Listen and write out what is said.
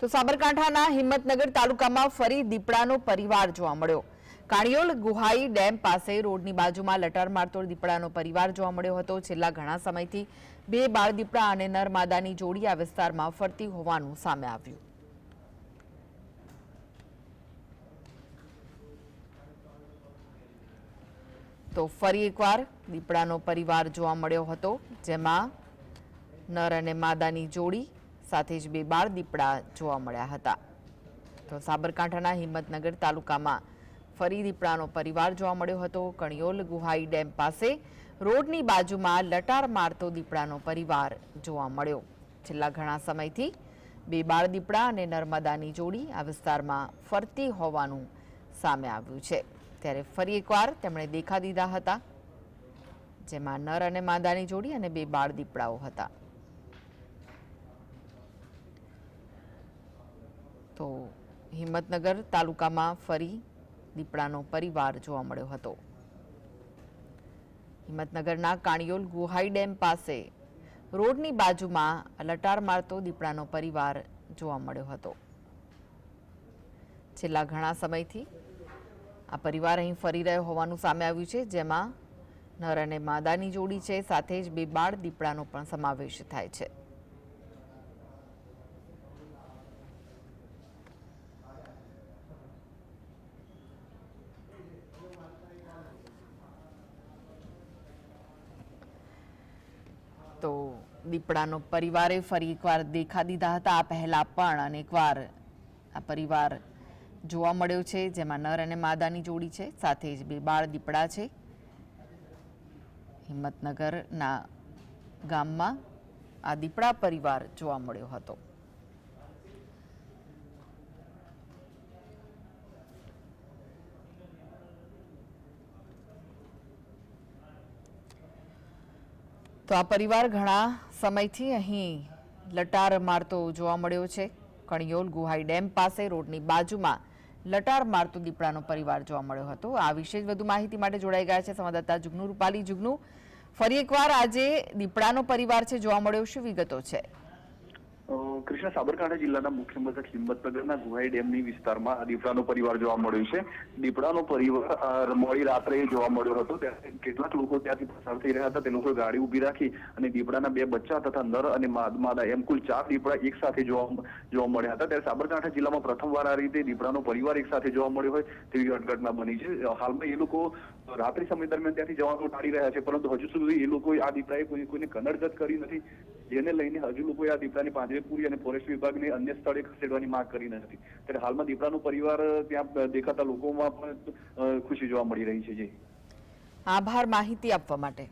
તો સાબરકાંઠાના હિંમતનગર તાલુકામાં ફરી દીપડાનો પરિવાર જોવા મળ્યો. કાણિયોલ ગુહાઈ ડેમ પાસે રોડની બાજુમાં લટાર મારતો દીપડાનો પરિવાર જોવા મળ્યો હતો. છેલ્લા ઘણા સમયથી બે બાળ દીપડા અને નર માદાની જોડી આ વિસ્તારમાં ફરતી હોવાનું સામે આવ્યું. તો ફરી એકવાર દીપડાનો પરિવાર જોવા મળ્યો હતો, જેમાં નર અને માદાની જોડી સાથે જ બે બાળ દીપડા જોવા મળ્યા હતા. તો સાબરકાંઠાના હિંમતનગર તાલુકામાં ફરી દીપડાનો પરિવાર જોવા મળ્યો હતો. કણિયોલ ગુહાઈ ડેમ પાસે રોડની બાજુમાં લટાર મારતો દીપડાનો પરિવાર જોવા મળ્યો. છેલ્લા ઘણા સમયથી બે બાળ દીપડા અને નર્મદાની જોડી આ વિસ્તારમાં ફરતી હોવાનું સામે આવ્યું છે. ત્યારે ફરી એકવાર તેમણે દેખા દીધા હતા. જેમાં નર અને માદાની જોડી અને બે બાળ દીપડાઓ હતા. તો હિંમતનગર તાલુકામાં ફરી દીપડાનો પરિવાર જોવા મળ્યો હતો. હિંમતનગરના કાણિયોલ ગુહાઈ ડેમ પાસે રોડની બાજુમાં લટાર મારતો દીપડાનો પરિવાર જોવા મળ્યો હતો. છેલ્લા ઘણા સમયથી આ પરિવાર અહીં ફરી રહ્યો હોવાનું સામે આવ્યું છે, જેમાં નર અને માદાની જોડી છે, સાથે જ બે બાળ દીપડાનો પણ સમાવેશ થાય છે. તો દીપડાનો પરિવારે ફરી એકવાર દેખા દીધા હતા. આ પહેલાં પણ અનેકવાર આ પરિવાર જોવા મળ્યો છે, જેમાં નર અને માદાની જોડી છે, સાથે જ બે બાળ દીપડા છે. હિંમતનગરના ગામમાં આ દીપડા પરિવાર જોવા મળ્યો હતો. તો આ પરિવાર ઘણા સમયથી અહીં લટાર મારતો જોવા મળ્યો છે. કણિયોલ ગુહાઈ ડેમ પાસે રોડની બાજુમાં લટાર મારતો દીપડાનો પરિવાર જોવા મળ્યો હતો. આ વિશે વધુ માહિતી માટે જોડાઈ ગયા છે સંવાદદાતા જુગનુ રૂપાલી. જુગનુ, ફરી એકવાર આજે દીપડાનો પરિવાર છે જોવા મળ્યો. શું વિગતો છે? કૃષ્ણ સાબરકાંઠા જિલ્લાના મુખ્ય મથક હિંમતનગરના ગુહાઈ ડેમની વિસ્તારમાં દીપડાનો પરિવાર જોવા મળ્યો છે. દીપડાનો પરિવાર મોડી રાત્રે જોવા મળ્યો હતો. ત્યારે કેટલાક લોકો ત્યાંથી પસાર થઈ રહ્યા હતા. તે લોકો ગાડી ઊભી રાખી અને દીપડાના બે બચ્ચા તથા નર અને માદ- એમ કુલ ચાર દીપડા એક સાથે જોવા જોવા મળ્યા હતા. ત્યારે સાબરકાંઠા જિલ્લામાં પ્રથમવાર આ રીતે દીપડાનો પરિવાર એક સાથે જોવા મળ્યો હોય તેવી ઘટના બની છે. હાલમાં એ લોકો રાત્રિ સમય દરમિયાન ત્યાંથી જવાનું ટાળી રહ્યા છે. પરંતુ હજુ સુધી એ લોકોએ આ દીપડાએ કોઈ, કોઈને કનડગત કરી નથી. જેને લઈને હજુ લોકોએ આ દીપડાની પાંજરેપુરી અને ફોરેસ્ટ વિભાગને અન્ય સ્થળે ખસેડવાની માંગ કરી નથી. ત્યારે હાલમાં દીપડાનો પરિવાર ત્યાં દેખાતા લોકોમાં પણ ખુશી જોવા મળી રહી છે. જી. આભાર માહિતી આપવા માટે.